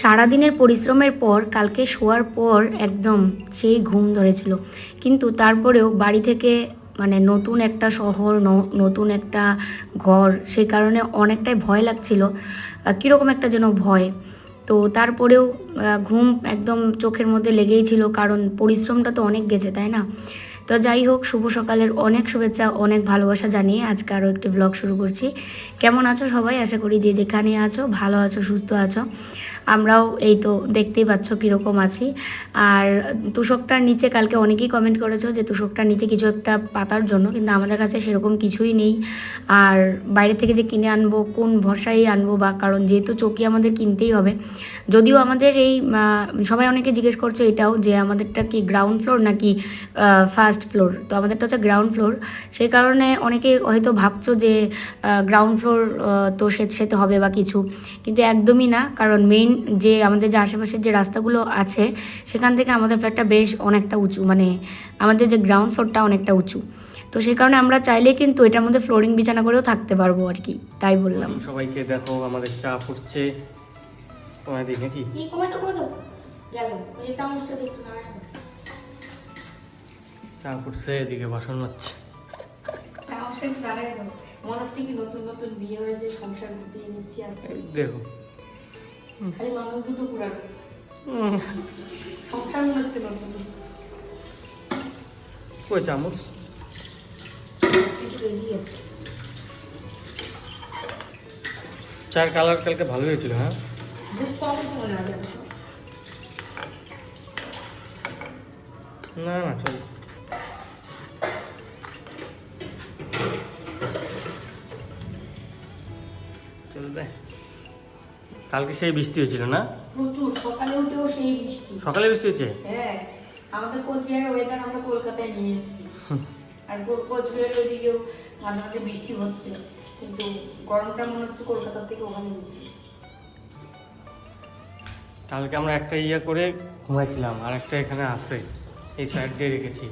সারাদিনের পরিশ্রমের পর, কালকে শোয়ার পর একদম সেই ঘুম ধরেছিল। কিন্তু তারপরেও বাড়ি থেকে মানে নতুন একটা শহর নতুন একটা ঘর, সেই কারণে অনেকটাই ভয় লাগছিল। কীরকম একটা যেন ভয়। তো তারপরেও ঘুম একদম চোখের মধ্যে লেগেই ছিল, কারণ পরিশ্রমটা তো অনেক গেছে, তাই না? তো যাই হোক, শুভ সকালের অনেক শুভেচ্ছা, অনেক ভালোবাসা জানিয়ে আজকে আরও একটি ব্লগ শুরু করছি। কেমন আছো সবাই? আশা করি যে যেখানে আছো, ভালো আছো, সুস্থ আছো। আমরাও এই তো দেখতেই পাচ্ছ কীরকম আছি। আর তুষকটার নিচে কালকে অনেকেই কমেন্ট করেছ যে তুষকটার নিচে কিছু একটা পাতার জন্য, কিন্তু আমাদের কাছে সেরকম কিছুই নেই। আর বাইরে থেকে যে কিনে আনব, কোন ভরসায় আনব বা কারণ যেহেতু চকি আমাদের কিনতেই হবে, যদিও আমাদের এই সবাই অনেকে জিজ্ঞেস করছে এটাও যে আমাদেরটা কি গ্রাউন্ড ফ্লোর নাকি ফার্স্ট ফ্লোর তো আমাদেরটা হচ্ছে গ্রাউন্ড ফ্লোর সেই কারণে অনেকে হয়তো ভাবছ যে গ্রাউন্ড ফ্লোর তো সেতে হবে বা কিছু কিন্তু একদমই না কারণ মেইন যে আমাদের যে আশেপাশের যে রাস্তাগুলো আছে সেখান থেকে আমাদের ফ্ল্যাটটা বেশ অনেকটা উঁচু মানে আমাদের যে গ্রাউন্ড ফ্লোরটা অনেকটা উঁচু। তো সেই কারণে আমরা চাইলে কিন্তু এটার মধ্যে ফ্লোরিং বিছানা করেও থাকতে পারব আর কি তাই বললাম। সবাইকে দেখো আমাদের চা ফুটছে। তোমার দিক নাকি? কি কমে তো কমে তো। গেল ওই যে চামচটা একটু না চা ফুটছে এদিকে বাসন মনে হচ্ছে কি নতুন নতুন বিয়ে হয়েছে সংসার গুটিয়ে নিচ্ছি দেখো। খালি মানুষ দুটো পুরানো সংসার মনে হচ্ছে নতুন। কই চামচ? চার কালার কালকে ভালো হয়েছিল হ্যাঁ? না না চল। কালকে সেই বৃষ্টি হয়েছিল না? প্রচুর সকালে উঠেও সেই বৃষ্টি। সকালে বৃষ্টি হয়েছে? হ্যাঁ আমাদের কোচবিহারের ওয়েদার আমরা কলকাতায় নিয়ে এসেছি। আর কোচবিহারের ওইদিকেও মাঝে মাঝে বৃষ্টি হচ্ছে কিন্তু গরমটা মনে হচ্ছে কলকাতার থেকে ওখানে বেশি। কালকে আমরা একটা ইয়ে করে ঘুমাইছিলাম আর একটা এখানে আছে এই সাইড দিয়ে রেখেছি।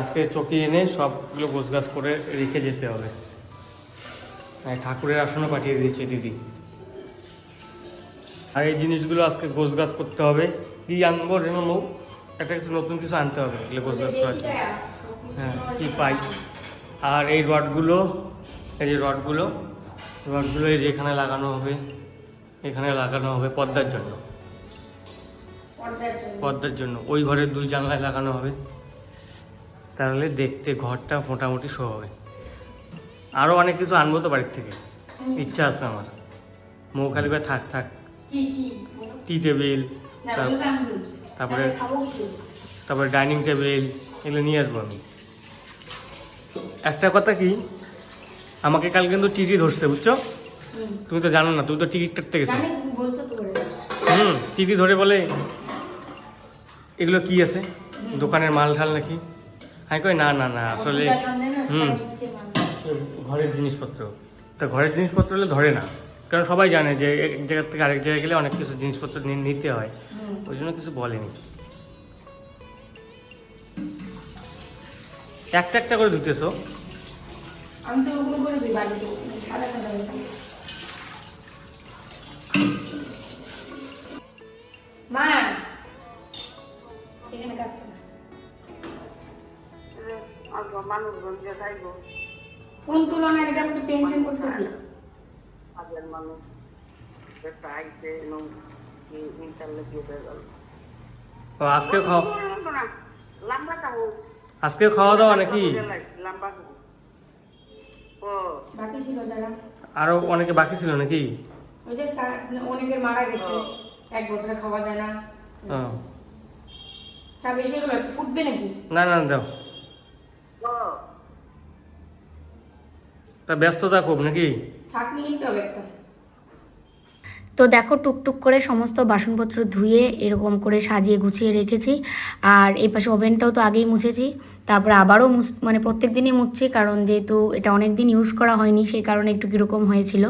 আজকে চকি এনে সবগুলো গোছগাছ করে রেখে যেতে হবে। ঠাকুরের আসনও পাঠিয়ে দিয়েছে দিদি। আর এই জিনিসগুলো আজকে গোছ গাছ করতে হবে। কি আনব যেন মৌ? একটা কিছু নতুন কিছু আনতে হবে এগুলো গোছ গাছ করার জন্য। হ্যাঁ কি পাই? আর এই রডগুলো, এই যে রডগুলো রডগুলো এই যে এখানে লাগানো হবে, এখানে লাগানো হবে পর্দার জন্য। পর্দার জন্য, ওই ঘরের দুই জানলায় লাগানো হবে। তাহলে দেখতে ঘরটা মোটামুটি শো হবে আরও অনেক কিছু আনব তো বাড়ির থেকে। ইচ্ছা আছে আমার। মৌ খালি করে থাক থাক? Tea table. তারপরে-? তারপরে ডাইনিং টেবিল এগুলো নিয়ে আসব আমি। একটা কথা কি? আমাকে কাল কিন্তু টিটি ধরছে বুঝছ? তুমি তো জানো না তুমি তো টিকিট কাটতে গেছো। হুম টিটি ধরে বলে এগুলো কি আছে? দোকানের মাল ঠাল নাকি? আমি কই না না না আসলে হুম। মানুষ। ঘরের জিনিসপত্র। তা ঘরের জিনিসপত্র হলে ধরে না। কারণ সবাই জানে যে এক জায়গা থেকে আরেক জায়গায় গেলে অনেক কিছু জিনিসপত্র নিতে হয়। ওই জন্য কিছু বলেনি। একটা একটা করে ধুতেছো। আমি তো ওগুলো করে দিই বাড়িতে। সাদা সাদা থাকে। মা! এখানে কাজ করো। অল্প মানুষজন যে তুলনায় এটা আমি তো টেনশন করতেছি। হাজার মানুষ। আইসে ইন্টারনেট দিয়ে গেল। ও আজকে খাব আজকে খাওয়া দাওয়া নাকি? লম্বা খাব ও। বাকি ছিল যারা। আরও অনেকে বাকি ছিল নাকি? ওই যে অনেকের মারা গেছে। এক বছরে খাওয়া যায় না। চা বেশি ফুটবে নাকি? না না দাও। তা ব্যস্ততা খুব নাকি? ছাকনি কিনতে হবে একটা। তো দেখো টুকটুক করে সমস্ত বাসনপত্র ধুয়ে এরকম করে সাজিয়ে গুছিয়ে রেখেছি। আর এই পাশে ওভেনটাও তো আগেই মুছেছি। তারপরে আবারও মুছ মানে প্রত্যেক দিনই মুছছি কারণ যেহেতু এটা অনেক দিন ইউজ করা হয়নি, সেই কারণে একটু কীরকম হয়েছিল।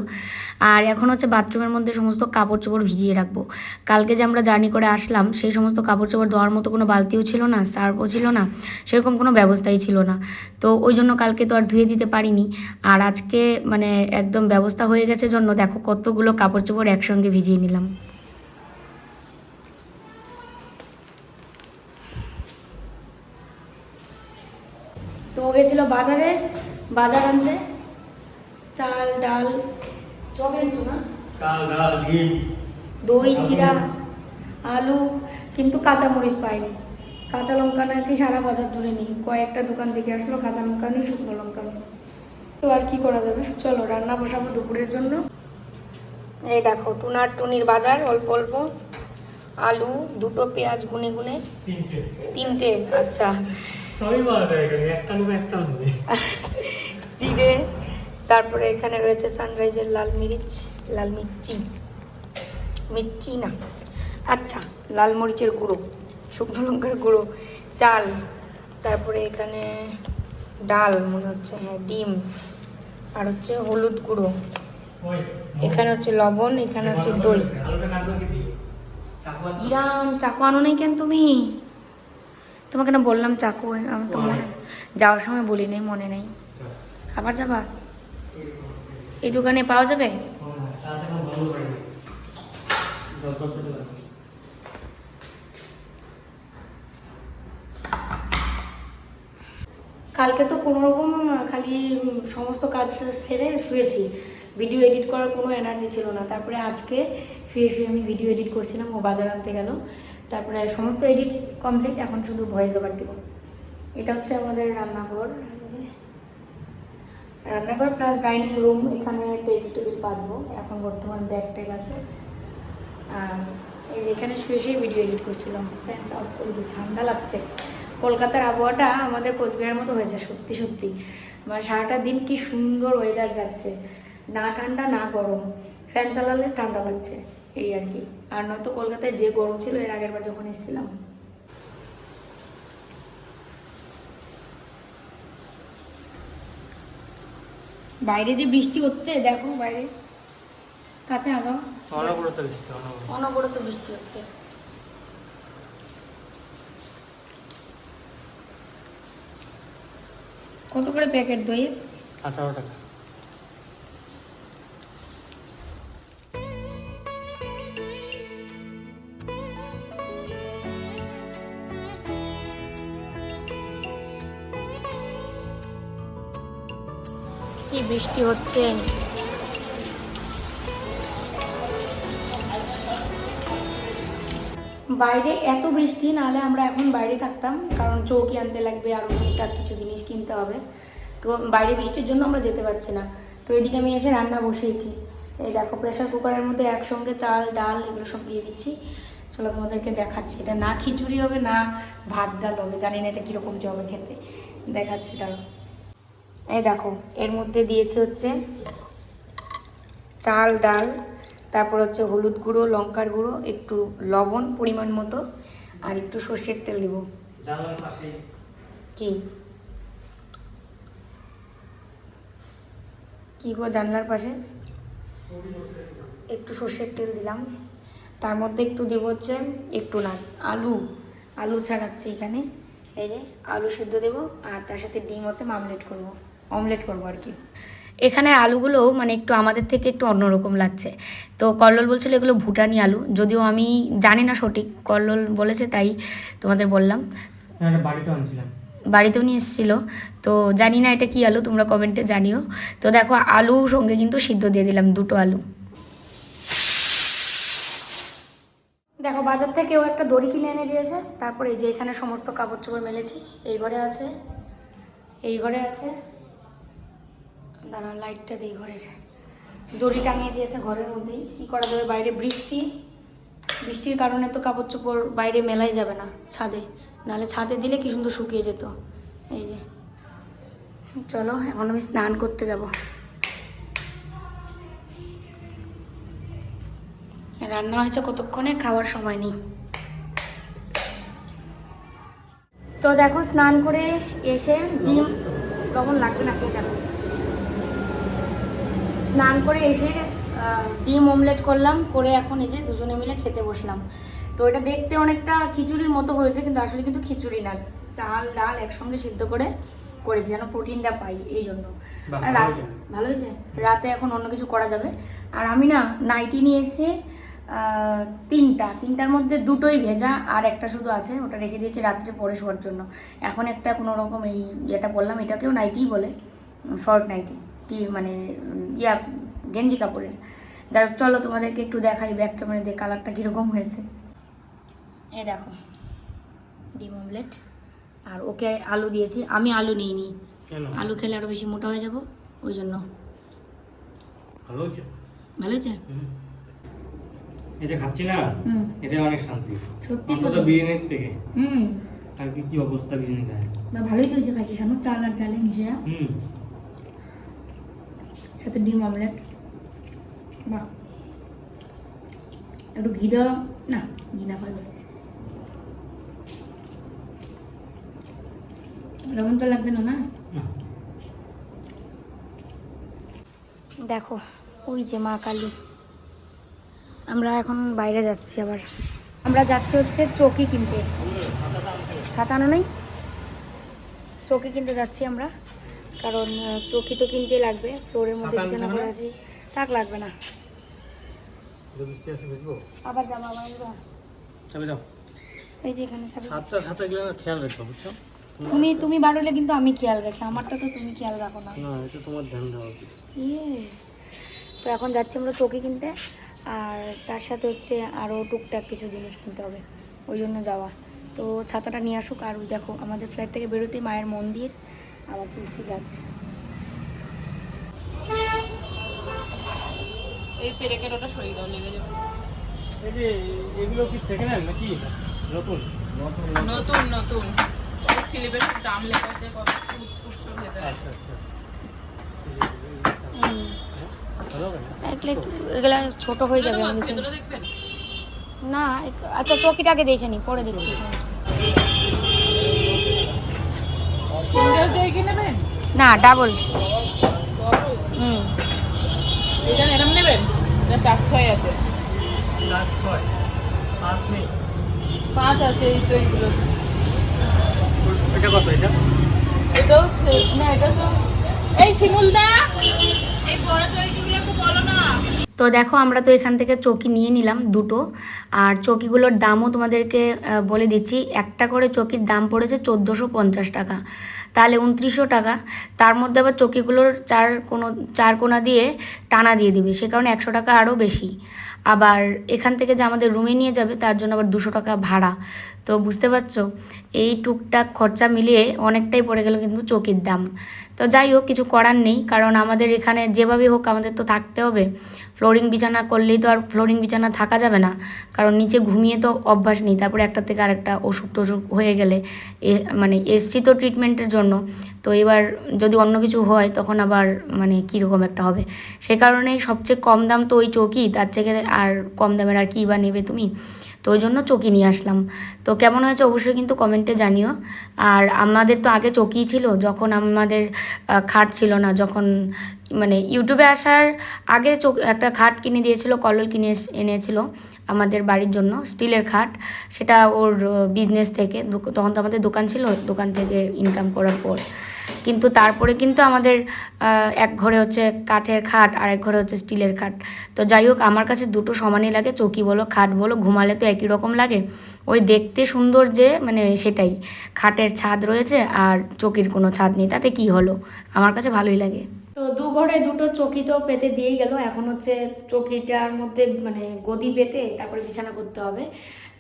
আর এখন হচ্ছে বাথরুমের মধ্যে সমস্ত কাপড় চোপড় ভিজিয়ে রাখব। কালকে যে আমরা জার্নি করে আসলাম, সেই সমস্ত কাপড় চোপড় দেওয়ার মতো কোনো বালতিও ছিল না, সার্ফও ছিল না, সেরকম কোনো ব্যবস্থাই ছিল না। তো ওই জন্য কালকে তো আর ধুয়ে দিতে পারিনি। আর আজকে মানে একদম ব্যবস্থা হয়ে গেছে জন্য দেখো কতগুলো কাপড় চোপড় একসঙ্গে ভিজিয়ে নিলাম। বাজারে বাজার আনতে। চাল ডাল সব এনেছো না? চাল ডাল ডিম। দই চিরা আলু কিন্তু কাঁচামরিচ পাইনি। কাঁচা লঙ্কা নাকি সারা বাজার ধরে নিই। কয়েকটা দোকান থেকে আসলো কাঁচা লঙ্কা নেই শুকনো লঙ্কা। নেই তো আর কি করা যাবে? চলো রান্না বসাবো দুপুরের জন্য। এই দেখো টুনার টুনির বাজার অল্প অল্প। আলু দুটো পেঁয়াজ গুনে গুনে। তিনটে আচ্ছা। সবই পাওয়া যায় এখানে একটা নেবে একটা নেবে জিরে তারপরে এখানে রয়েছে সানরাইজের লাল মিরিচ লাল মির্চি। মির্চি না। আচ্ছা লাল মরিচের গুঁড়ো শুকনো লঙ্কার গুঁড়ো চাল তারপরে এখানে ডাল মনে হচ্ছে হ্যাঁ ডিম আর হচ্ছে হলুদ গুঁড়ো। এখানে হচ্ছে লবণ এখানে হচ্ছে দই? ইরাম চাকু আনো নেই কেন তুমি? তোমাকে না বললাম চাকু আমি তো মনে যাওয়ার সময় বলি নেই মনে নেই। আবার যাবা? এই দোকানে পাওয়া যাবে? হ্যাঁ। কালকে তো কোনো রকম খালি সমস্ত কাজ সেরে শুয়েছি। ভিডিও এডিট করার কোনো এনার্জি ছিল না। তারপরে আজকে শুয়ে ফিরে আমি ভিডিও এডিট করছিলাম ও বাজার আনতে গেল। তারপরে সমস্ত এডিট কমপ্লিট এখন শুধু ভয়েস ওভার দেবো। এটা হচ্ছে আমাদের রান্নাঘর। রান্নাঘর প্লাস ডাইনিং রুম এখানে টেবিল টেবিল পাতবো। এখন বর্তমান ব্যাগ ট্যাগ আছে। এই এখানে শুয়ে শুয়ে ভিডিও এডিট করছিলাম। দিই, ঠান্ডা লাগছে। কলকাতার আবহাওয়াটা আমাদের কোচবিহারের মতো হয়েছে সত্যি সত্যি। মানে সারাটা দিন কি সুন্দর ওয়েদার যাচ্ছে। না ঠান্ডা না গরম। ফ্যান চালালে ঠান্ডা লাগছে। এই আর কি। আর নয়তো কলকাতায় যে গরম ছিল এর আগের বার যখন এসেছিলাম। বাইরে যে বৃষ্টি হচ্ছে দেখো বাইরে। কাছে আগাও অনবরত বৃষ্টি অনবরত। অনবরত বৃষ্টি হচ্ছে। কত করে প্যাকেট দইয়ের? আঠারো টাকা। বৃষ্টি হচ্ছে। বাইরে এত বৃষ্টি, নাহলে আমরা এখন বাইরে থাকতাম, কারণ চৌকি আনতে লাগবে আরও টুকটাক কিছু জিনিস কিনতে হবে। তো বাইরে বৃষ্টির জন্য আমরা যেতে পারছি না। তো এদিকে আমি এসে রান্না বসিয়েছি। এই দেখো প্রেশার কুকারের মধ্যে একসঙ্গে চাল, ডাল এগুলো সব দিয়ে দিচ্ছি। চলো তোমাদেরকে দেখাচ্ছি। এটা না খিচুড়ি হবে, না ভাত, ডাল হবে। জানি না এটা কীরকম হবে খেতে। দেখাচ্ছি দাঁড়ো এই দেখো এর মধ্যে দিয়েছে হচ্ছে চাল ডাল তারপর হচ্ছে হলুদ গুঁড়ো লঙ্কার গুঁড়ো একটু লবণ পরিমাণ মতো আর একটু সর্ষের তেল দিব। কি? কি গো জানলার পাশে? একটু সর্ষের তেল দিলাম। তার মধ্যে একটু দিব হচ্ছে একটু না আলু। আলু ছাড়াচ্ছি এখানে। এই যে আলু সেদ্ধ দেবো আর তার সাথে ডিম হচ্ছে মামলেট করব। অমলেট করব আর কি। এখানে আলুগুলো মানে একটু আমাদের থেকে একটু অন্যরকম লাগছে। তো কল্লোল বলছিল এগুলো ভুটানি আলু যদিও আমি জানি না সঠিক কল্লোল বলেছে তাই তোমাদের বললাম। বাড়িতে আনছিলাম। বাড়িতেও নিয়ে এসেছিল। তো জানি না এটা কি আলু তোমরা কমেন্টে জানিও। তো দেখো আলু সঙ্গে কিন্তু সিদ্ধ দিয়ে দিলাম দুটো আলু। দেখো বাজার থেকেও একটা দড়ি কিনে এনে দিয়েছে। তারপরে এই যে এখানে সমস্ত কাপড় চোপড় মেলেছি। এই ঘরে আছে এই ঘরে আছে দাঁড়া লাইটটা দিই ঘরের। দড়ি টাঙিয়ে দিয়েছে ঘরের মধ্যেই। কী করা যাবে? বাইরে বৃষ্টি। বৃষ্টির কারণে তো কাপড় চোপড় বাইরে মেলাই যাবে না ছাদে। নাহলে ছাদে দিলে কি সুন্দর শুকিয়ে যেত। এই যে। চলো, এখন আমি স্নান করতে যাব। রান্না হয়েছে কতক্ষণে? খাওয়ার সময় নেই। তো দেখো, স্নান করে এসে ডিম, লবণ লাগবে না খেয়ে দেখো স্নান করে এসে ডিম অমলেট করলাম করে এখন এই যে দুজনে মিলে খেতে বসলাম। তো এটা দেখতে অনেকটা খিচুড়ির মতো হয়েছে কিন্তু আসলে কিন্তু খিচুড়ি না। চাল ডাল একসঙ্গে সিদ্ধ করে করেছি যেন প্রোটিনটা পাই এই জন্য। রাত। ভালো হয়েছে? রাতে এখন অন্য কিছু করা যাবে। আর আমি না নাইটি নিয়ে এসে তিনটা তিনটার মধ্যে দুটোই ভেজা আর একটা শুধু আছে ওটা রেখে দিয়েছি রাত্রে পরে শোয়ার জন্য। এখন একটা কোনো রকম এই যেটা বললাম এটাকেও নাইটিই বলে শর্ট নাইটি। টি মানে ইয়া গেঞ্জি কাপড়ের। যাই হোক চলো তোমাদেরকে একটু দেখাই ব্যাক ক্যামেরা দিয়ে কালারটা কীরকম হয়েছে। এ দেখো ডিম অমলেট। আর ওকে আলু দিয়েছি। আমি আলু নিইনি। কেন? আলু খেলে আরও বেশি মোটা হয়ে যাব ওই জন্য। ভালো হচ্ছে ভালো হয়েছে? যে খাচ্ছি না এটা অনেক শান্তি। সত্যি অন্তত বিরিয়ানির থেকে। হুম। আর কি কি অবস্থা বিরিয়ানি খায় ভালোই তো হয়েছে খাইছি সামনে চাল আর ডালে মিশে হুম। সাথে ডিম অমলেট বাহ একটু ঘি দেওয়া না ঘি না খাই লবণ তো লাগবে না না? দেখো ওই যে মা কালী। আমরা এখন বাইরে যাচ্ছি আবার। আমরা যাচ্ছি হচ্ছে চকি কিনতে। ছাতানো নেই? চকি কিনতে যাচ্ছি আমরা। কারণ আহ, তো কিনতে লাগবে ফ্লোরের মধ্যে বিছানা করে আছি। থাক লাগবে না। আবার আসব। চাপে যাও। এই যে এখানে চাবি। সাতটা সাথে গেলে খেয়াল রাখব বুঝছ? তুমি তুমি বাড়লে কিন্তু আমি খেয়াল রাখি আমারটা তো তুমি খেয়াল রাখো না। না এটা তোমার ধ্যান দেওয়া উচিত। ইয়ে। তো এখন যাচ্ছি আমরা চকি কিনতে আর তার সাথে হচ্ছে আরও টুকটাক কিছু জিনিস কিনতে হবে ওই জন্য যাওয়া। তো ছাতাটা নিয়ে আসুক আর ওই দেখো আমাদের ফ্ল্যাট থেকে বেরোতেই মায়ের মন্দির আবার তুলসী গাছ। এই পেরেকের ওটা সরিয়ে দাও লেগে যাবে। এই যে এগুলো কি সেকেন্ড হ্যান্ড নাকি নতুন? নতুন নতুন। নতুন স্লিপের দাম লেখা আছে কত ভেতরে আচ্ছা আচ্ছা। হুম। ভালো এগুলো এগুলা ছোট হয়ে যাবে না আচ্ছা চকিটাকে দেখে নি পরে দেখছি সিঙ্গেল জয় কি নেবেন? না ডাবল হুম। এটা এরম নেবেন? এটা চার ছয় আছে। চার ছয়। পাঁচ নেই। পাঁচ আছে এই তো এইগুলো। এটা কত এটা? এটাও সে- না এটা তো এই শিমুলদা! এই বড় জয়গুলো একটু বলো না। তো দেখো, আমরা তো এখান থেকে চকি নিয়ে নিলাম দুটো। আর চকিগুলোর দামও তোমাদেরকে বলে দিচ্ছি, একটা করে চকির দাম পড়েছে চোদ্দোশো পঞ্চাশ টাকা। তাহলে উনত্রিশশো টাকা। তার মধ্যে আবার চকিগুলোর চার কোনো, চার কোনা দিয়ে টানা দিয়ে দিবে, সে কারণে একশো টাকা আরও বেশি। আবার এখান থেকে যে আমাদের রুমে নিয়ে যাবে, তার জন্য আবার দুশো টাকা ভাড়া। তো বুঝতে পারছ? এই টুকটাক খরচা মিলিয়ে অনেকটাই পড়ে গেল কিন্তু চকির দাম। তো যাই হোক, কিছু করার নেই, কারণ আমাদের এখানে যেভাবে হোক আমাদের তো থাকতে হবে। ফ্লোরিং বিছানা করলেই তো আর ফ্লোরিং বিছানা থাকা যাবে না, কারণ নিচে ঘুমিয়ে তো অভ্যাস নেই, তারপরে একটা থেকে আরেকটা অসুখ টসুখ হয়ে গেলে এ মানে এসছি তো ট্রিটমেন্টের জন্য। তো এবার যদি অন্য কিছু হয়, তখন আবার মানে কীরকম একটা হবে? সে কারণেই সবচেয়ে কম দাম তো ওই চৌকি, তার থেকে আর কম দামের আর কী বা নেবে তুমি? তো ওই জন্য চকি নিয়ে আসলাম। তো কেমন হয়েছে অবশ্যই কিন্তু কমেন্টে জানিও। আর আমাদের তো আগে চকিই ছিল, যখন আমাদের খাট ছিল না, যখন মানে ইউটিউবে আসার আগে চোখ একটা খাট কিনে দিয়েছিল, কলল কিনে এনেছিল আমাদের বাড়ির জন্য, স্টিলের খাট। সেটা ওর বিজনেস থেকে তখন তো আমাদের দোকান ছিল, দোকান থেকে ইনকাম করার পর। কিন্তু তারপরে কিন্তু আমাদের এক ঘরে হচ্ছে কাঠের খাট আর এক ঘরে হচ্ছে স্টিলের খাট। তো যাই হোক, আমার কাছে দুটো সমানই লাগে, চৌকি বলো, খাট বলো, ঘুমালে তো একই রকম লাগে। ওই দেখতে সুন্দর যে মানে সেটাই। খাটের ছাদ রয়েছে আর চৌকির কোনো ছাদ নেই, তাতে কি হলো? আমার কাছে ভালোই লাগে। তো দু ঘরে দুটো চৌকি তো পেতে দিয়েই গেল, এখন হচ্ছে চৌকিটার মধ্যে মানে গদি পেতে তারপরে বিছানা করতে হবে।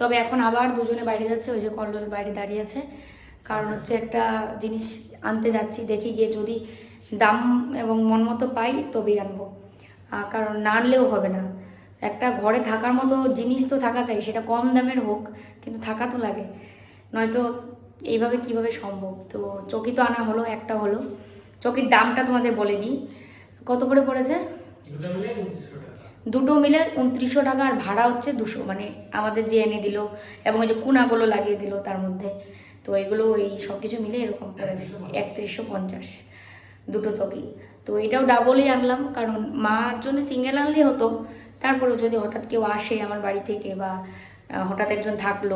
তবে এখন আবার দুজনে বাইরে যাচ্ছে, ওই যে কল্লোল বাইরে দাঁড়িয়ে আছে। কারণ হচ্ছে একটা জিনিস আনতে যাচ্ছি দেখি গিয়ে যদি দাম এবং মন মতো পাই তবেই আনব। কারণ না আনলেও হবে না। একটা ঘরে থাকার মতো জিনিস তো থাকা চাই সেটা কম দামের হোক কিন্তু থাকা তো লাগে। নয়তো এইভাবে কীভাবে সম্ভব? তো চকি তো আনা হলো একটা হলো। চকির দামটা তোমাদের বলে দিই। কত করে পড়েছে? দুটো মিলে উনত্রিশশো টাকা। দুটো মিলে উনত্রিশশো টাকা আর ভাড়া হচ্ছে দুশো মানে আমাদের যে এনে দিল এবং ওই যে কুনাগুলো লাগিয়ে দিল তার মধ্যে। তো এগুলো এই সব কিছু মিলে এরকম পড়েছে একত্রিশশো পঞ্চাশ দুটো চকি। তো এটাও ডাবলই আনলাম কারণ মার জন্য সিঙ্গেল আনলেই হতো। তারপরেও যদি হঠাৎ কেউ আসে আমার বাড়ি থেকে বা হঠাৎ একজন থাকল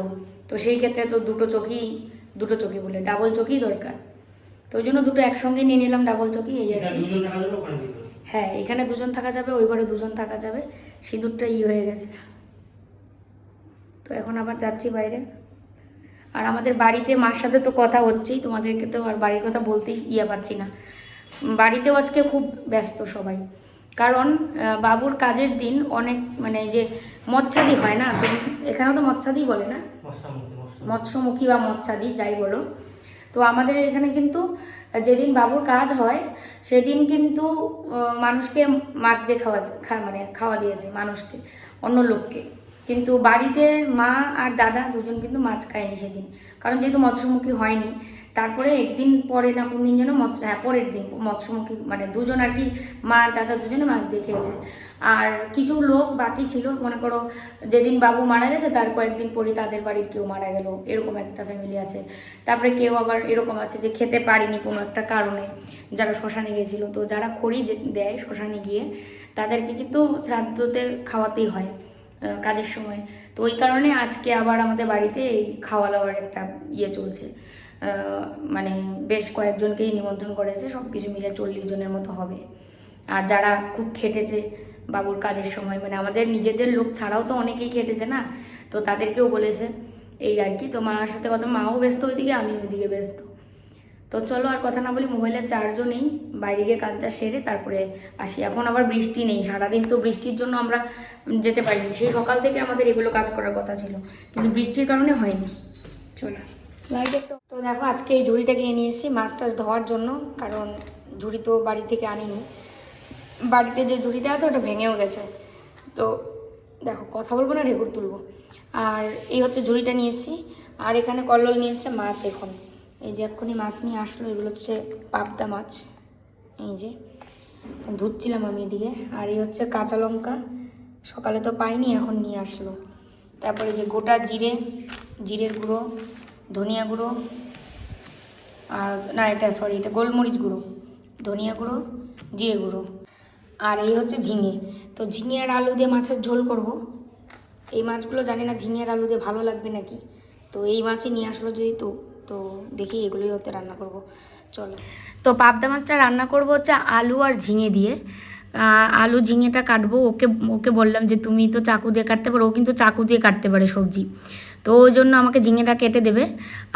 তো সেই ক্ষেত্রে তো দুটো চকি দুটো চকি বলে ডাবল চকি দরকার। তো ওই জন্য দুটো একসঙ্গে নিয়ে নিলাম ডাবল চকি এই আর কি। হ্যাঁ এখানে দুজন থাকা যাবে ওই ঘরে দুজন থাকা যাবে। সিঁদুরটা ই হয়ে গেছে। তো এখন আবার যাচ্ছি বাইরে। আর আমাদের বাড়িতে মার সাথে তো কথা হচ্ছেই তোমাদেরকে তো আর বাড়ির কথা বলতেই ইয়ে পাচ্ছি না। বাড়িতেও আজকে খুব ব্যস্ত সবাই। কারণ বাবুর কাজের দিন অনেক মানে এই যে মচ্ছাদি হয় না এখানেও তো মচ্ছাদি বলে না? মৎস্যমুখী বা মৎস্যাদি যাই বলো। তো আমাদের এখানে কিন্তু যেদিন বাবুর কাজ হয় সেদিন কিন্তু মানুষকে মাছ দিয়ে খাওয়া খা- মানে খাওয়া দিয়েছে মানুষকে অন্য লোককে। কিন্তু বাড়িতে মা আর দাদা দুজন কিন্তু মাছ খায়নি সেদিন। কারণ যেহেতু মৎস্যমুখী হয়নি, তারপরে একদিন পরে না কোন দিন যেন মৎস্য হ্যাঁ পরের দিন মৎস্যমুখী মানে দুজন আর কি মা আর দাদা দুজনে মাছ দিয়ে খেয়েছে। আর কিছু লোক বাকি ছিল, মনে করো যেদিন বাবু মারা গেছে, তার কয়েকদিন পরে তাদের বাড়ির কেউ মারা গেল, এরকম একটা ফ্যামিলি আছে। তারপরে কেউ আবার এরকম আছে যে খেতে পারিনি কোনো একটা কারণে, যারা শ্মশানে গেছিল। তো যারা খড়ি দেয় শ্মশানে গিয়ে, তাদেরকে কিন্তু শ্রাদ্ধতে খাওয়াতেই হয়। কাজের সময়। তো ওই কারণে আজকে আবার আমাদের বাড়িতে এই খাওয়া দাওয়ার একটা ইয়ে চলছে। মানে বেশ কয়েকজনকেই নিমন্ত্রণ করেছে সব কিছু মিলে চল্লিশ জনের মতো হবে। আর যারা খুব খেটেছে বাবুর কাজের সময় মানে আমাদের নিজেদের লোক ছাড়াও তো অনেকেই খেটেছে না? তো তাদেরকেও বলেছে এই আর কি। তো মার সাথে কথা, মাও ব্যস্ত ওইদিকে আমি ওইদিকে ব্যস্ত। তো চলো আর কথা না বলি মোবাইলের চার্জও নেই, বাইরে গিয়ে কাজটা সেরে তারপরে আসি। এখন আবার বৃষ্টি নেই, সারাদিন তো বৃষ্টির জন্য আমরা যেতে পারিনি। সেই সকাল থেকে আমাদের এগুলো কাজ করার কথা ছিল, কিন্তু বৃষ্টির কারণে হয়নি। চলো। তো দেখো, আজকে এই ঝুড়িটা কিনে নিয়ে এসেছি, মাছ টাছ ধোয়ার জন্য, কারণ ঝুড়ি তো বাড়ি থেকে আনিনি। বাড়িতে যে ঝুড়িটা আছে, ওটা ভেঙেও গেছে। তো দেখো, কথা বলব না রেকর্ড তুলবো। আর এই হচ্ছে ঝুড়িটা নিয়ে এসেছি, আর এখানে কল্লোল নিয়ে এসছে মাছ এখন। এই যে এক্ষুনি মাছ নিয়ে আসলো, এগুলো হচ্ছে পাবদা মাছ। এই যে, ধুচ্ছিলাম আমি এদিকে। আর এই হচ্ছে কাঁচা লঙ্কা, সকালে তো পাইনি, এখন নিয়ে আসলো। তারপরে যে গোটা জিরে, জিরের গুঁড়ো, ধনিয়া গুঁড়ো, আর না, এটা সরি এটা গোলমরিচ গুঁড়ো, ধনিয়া গুঁড়ো, জিরে গুঁড়ো। আর এই হচ্ছে ঝিঙে। তো ঝিঙে আর আলু দিয়ে মাছের ঝোল করব। এই মাছগুলো জানি না ঝিঙে আর আলু দিয়ে ভালো লাগবে নাকি। তো এই মাছই নিয়ে আসলো যেহেতু। তো দেখি এগুলোই হতে রান্না করব। চলো। তো পাবদা মাছটা রান্না করব হচ্ছে আলু আর ঝিঙে দিয়ে। আলু ঝিঙেটা কাটবো। ওকে ওকে বললাম যে তুমি তো চাকু দিয়ে কাটতে পারো, ও কিন্তু চাকু দিয়ে কাটতে পারে সবজি। তো ওই জন্য আমাকে ঝিঙেটা কেটে দেবে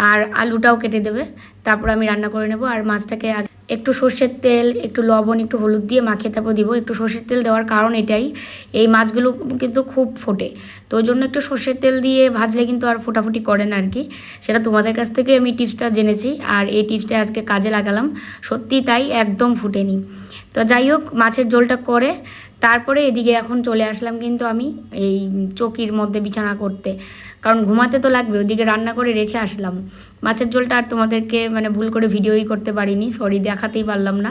আর আলুটাও কেটে দেবে। তারপর আমি রান্না করে নেব আর মাছটাকে একটু সর্ষের তেল, একটু লবণ, একটু হলুদ দিয়ে মাখিয়ে তারপর দিব। একটু সর্ষের তেল দেওয়ার কারণ এটাই। এই মাছগুলো কিন্তু খুব ফোটে। তো ওই জন্য একটু সর্ষের তেল দিয়ে ভাজলে কিন্তু আর ফোটাফুটি করে না আর কি সেটা তোমাদের কাছ থেকে আমি টিপসটা জেনেছি। আর এই টিপসটা আজকে কাজে লাগালাম। সত্যি তাই একদম ফুটেনি। তো যাই হোক, মাছের ঝোলটা করে, তারপরে এদিকে এখন চলে আসলাম কিন্তু আমি এই চকির মধ্যে বিছানা করতে। কারণ ঘুমাতে তো লাগবে, ওদিকে রান্না করে রেখে আসলাম। মাছের ঝোলটা আর তোমাদেরকে মানে ভুল করে ভিডিওই করতে পারিনি সরি দেখাতেই পারলাম না।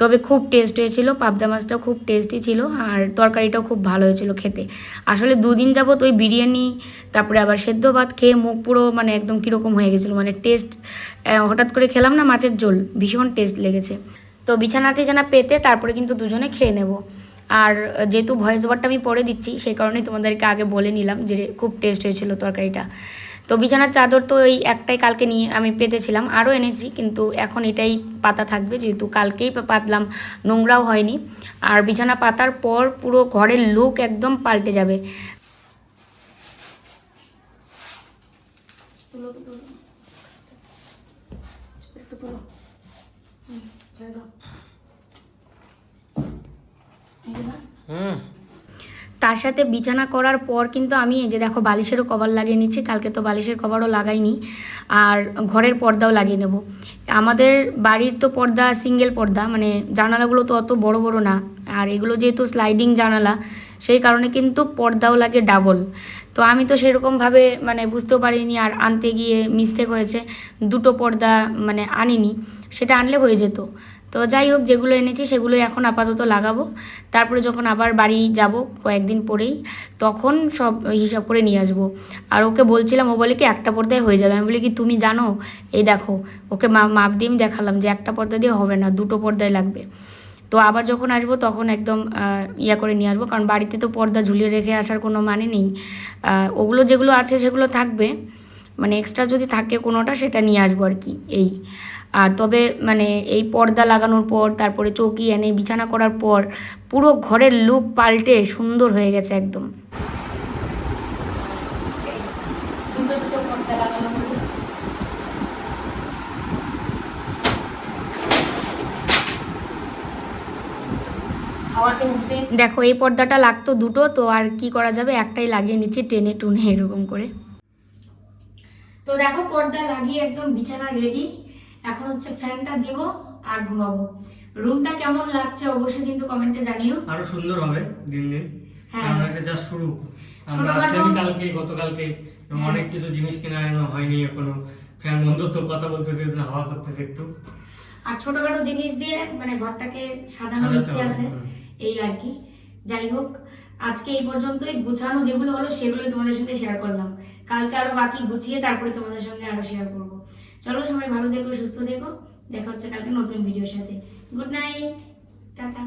তবে খুব টেস্ট হয়েছিল, পাবদা মাছটাও খুব টেস্টি ছিল আর তরকারিটাও খুব ভালো হয়েছিল খেতে। আসলে দুদিন যাবত ওই বিরিয়ানি, তারপরে আবার সেদ্ধ ভাত খেয়ে মুখ পুরো মানে একদম কীরকম হয়ে গেছিল মানে টেস্ট হঠাৎ করে খেলাম না মাছের ঝোল, ভীষণ টেস্ট লেগেছে। তো বিছানা টিছানা পেতে তারপরে কিন্তু দুজনে খেয়ে নেব। আর যেহেতু ভয়েস ওভারটা আমি পরে দিচ্ছি, সেই কারণে তোমাদেরকে আগে বলে নিলাম যে খুব টেস্ট হয়েছিল তরকারিটা। তো বিছানার চাদর তো ওই একটাই কালকে নিয়ে আমি পেতেছিলাম, আরও এনেছি, কিন্তু এখন এটাই পাতা থাকবে, যেহেতু কালকেই পাতলাম, নোংরাও হয়নি। আর বিছানা পাতার পর পুরো ঘরের লুক একদম পাল্টে যাবে তুলো তো তুলো একটু তুলো হুম ছেড়ে দাও এই যে দাও। হুম। তার সাথে বিছানা করার পর কিন্তু আমি এই যে দেখো বালিশেরও কভার লাগিয়ে নিচ্ছি, কালকে তো বালিশের কভারও লাগাইনি, আর ঘরের পর্দাও লাগিয়ে নেব। আমাদের বাড়ির তো পর্দা সিঙ্গেল পর্দা মানে জানালাগুলো তো অত বড় বড় না, আর এগুলো যেহেতু স্লাইডিং জানালা, সেই কারণে কিন্তু পর্দাও লাগে ডাবল তো আমি তো সেরকমভাবে মানে বুঝতেও পারিনি, আর আনতে গিয়ে মিস্টেক হয়েছে, দুটো পর্দা মানে আনিনি, সেটা আনলে হয়ে যেত। তো যাই হোক, যেগুলো এনেছি সেগুলো এখন আপাতত লাগাবো। তারপরে যখন আবার বাড়ি যাব কয়েকদিন পরেই, তখন সব হিসাব করে নিয়ে আসব। আর ওকে বলছিলাম, ও বলে কি, একটা পর্দায় হয়ে যাবে। আমি বলি কি, তুমি জানো? এই দেখো, ওকে মাপ দিয়ে আমি দেখালাম যে একটা পর্দা দিয়ে হবে না, দুটো পর্দায় লাগবে। তো আবার যখন আসব তখন একদম ইয়া করে নিয়ে আসব। কারণ বাড়িতে তো পর্দা ঝুলিয়ে রেখে আসার কোনো মানে নেই। ওগুলো যেগুলো আছে সেগুলো থাকবে। মানে এক্সট্রা যদি থাকে কোনোটা, সেটা নিয়ে আসব আর কি, এই। আর তবে মানে এই পর্দা লাগানোর পর, তারপরে চৌকি এনে বিছানা করার পর, পুরো ঘরের লুক পাল্টে সুন্দর হয়ে গেছে একদম। দেখো, এই পর্দাটা লাগতো দুটো, তো আর কি করা যাবে? একটাই লাগিয়ে নিচ্ছি টেনে টুনে এরকম করে। তো দেখো, পর্দা লাগিয়ে একদম বিছানা রেডি এখন হচ্ছে ফ্যানটা দিব আর ঘুমাবো। রুমটা কেমন লাগছে অবশ্যই কিন্তু কমেন্টে জানিও। আরও সুন্দর হবে দিন দিন। হ্যাঁ। আমরা এটা জাস্ট শুরু। আমরা ছোটখাটো- কালকে গতকালকে হ্যাঁ। অনেক কিছু জিনিস কেনা হয়নি এখনও। ফ্যান বন্ধ তো কথা বলতেছে হাওয়া করতেছে একটু। আর ছোটখাটো জিনিস দিয়ে মানে ঘরটাকে সাজানোর ইচ্ছে আছে এই আর কি। যাই হোক আজকে এই পর্যন্তই। গুছানো যেগুলো হলো সেগুলোই তোমাদের সঙ্গে শেয়ার করলাম। কালকে আরও বাকি গুছিয়ে তারপরে তোমাদের সঙ্গে আরও শেয়ার করব। চলো সবাই ভালো থেকো, সুস্থ থেকো। দেখা হচ্ছে কালকে নতুন ভিডিওর সাথে। Good night tata.